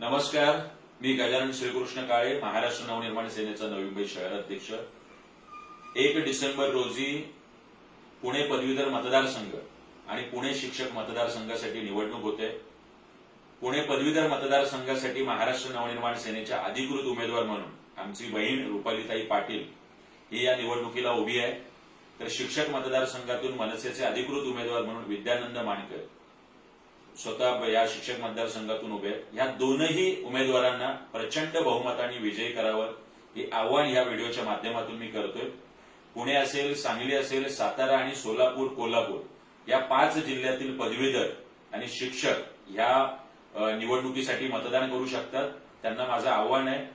नमस्कार मी गजानन श्रीकृष्ण काळे महाराष्ट्र नवनिर्माण सेनेचा नवी मुंबई शहर अध्यक्ष. एक डिसेंबर रोजी पुणे पदवीधर मतदारसंघ आणि पुणे शिक्षक मतदारसंघासाठी निवडणूक होते. पुणे पदवीधर मतदारसंघासाठी महाराष्ट्र नवनिर्माण सेनेच्या अधिकृत उमेदवार म्हणून आमची बहीण रुपालीताई पाटील ही या निवडणुकीला उभी आहे. तर शिक्षक मतदारसंघातून मनसेचे अधिकृत उमेदवार म्हणून विद्यानंद मानकर स्वतः या शिक्षक मतदारसंघातून उभे आहेत. ह्या दोनही उमेदवारांना प्रचंड बहुमताने विजयी करावं हे आव्हान या व्हिडिओच्या माध्यमातून मी करतोय. पुणे असेल सांगली असेल सातारा आणि सोलापूर कोल्हापूर या पाच जिल्ह्यातील पदवीधर आणि शिक्षक ह्या निवडणुकीसाठी मतदान करू शकतात. त्यांना माझं आव्हान आहे.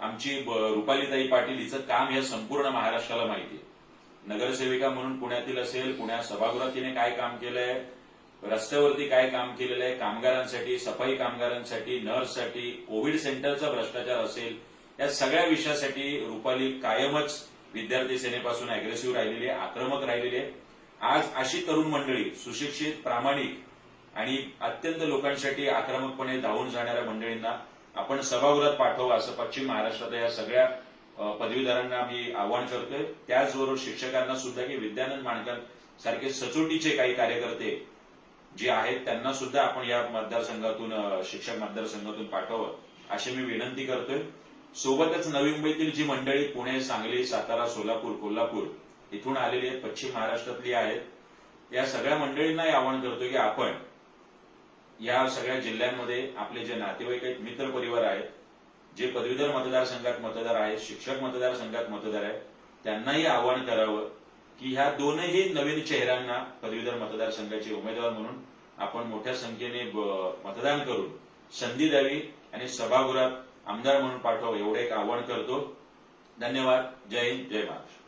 आमची रुपालीताई पाटील हिचं काम या संपूर्ण महाराष्ट्राला माहिती आहे. नगरसेविका म्हणून पुण्यातील असेल पुण्या सभागृहात तिने काय काम केलंय रस्त्यावरती काय काम केलेलं आहे? कामगारांसाठी सफाई कामगारांसाठी नर्ससाठी कोविड सेंटरचा भ्रष्टाचार असेल या सगळ्या विषयासाठी रुपाली कायमच विद्यार्थी सेनेपासून अग्रेसिव्ह राहिलेली आहे आक्रमक राहिलेली आहे. आज अशी तरुण मंडळी सुशिक्षित प्रामाणिक आणि अत्यंत लोकांसाठी आक्रमकपणे धावून जाणाऱ्या मंडळींना आपण सभागृहात पाठवू असं पश्चिम महाराष्ट्रात या सगळ्या पदवीधरांना मी आव्हान करतोय. त्याचबरोबर शिक्षकांना सुद्धा की विद्यानंद माणकर सारखे सचोटीचे काही कार्यकर्ते जे आहेत त्यांना सुद्धा आपण या मतदारसंघातून शिक्षक मतदारसंघातून पाठवावं अशी मी विनंती करतोय. सोबतच नवी मुंबईतील जी मंडळी पुणे सांगली सातारा सोलापूर कोल्हापूर इथून आलेली आहेत पश्चिम महाराष्ट्रातली आहेत या सगळ्या मंडळींनाही आवाहन करतोय की आपण या सगळ्या जिल्ह्यांमध्ये आपले जे नातेवाईक आहेत मित्र परिवार आहेत जे पदवीधर मतदारसंघात मतदार आहेत शिक्षक मतदारसंघात मतदार आहेत त्यांनाही आवाहन करावं की ह्या दोनही नवीन चेहऱ्यांना पदवीधर मतदारसंघाचे उमेदवार म्हणून आपण मोठ्या संख्येने मतदान करून संधी द्यावी आणि सभागृहात आमदार म्हणून पाठवावं एवढं एक आवाहन करतो. धन्यवाद. जय हिंद. जय महाराष्ट्र.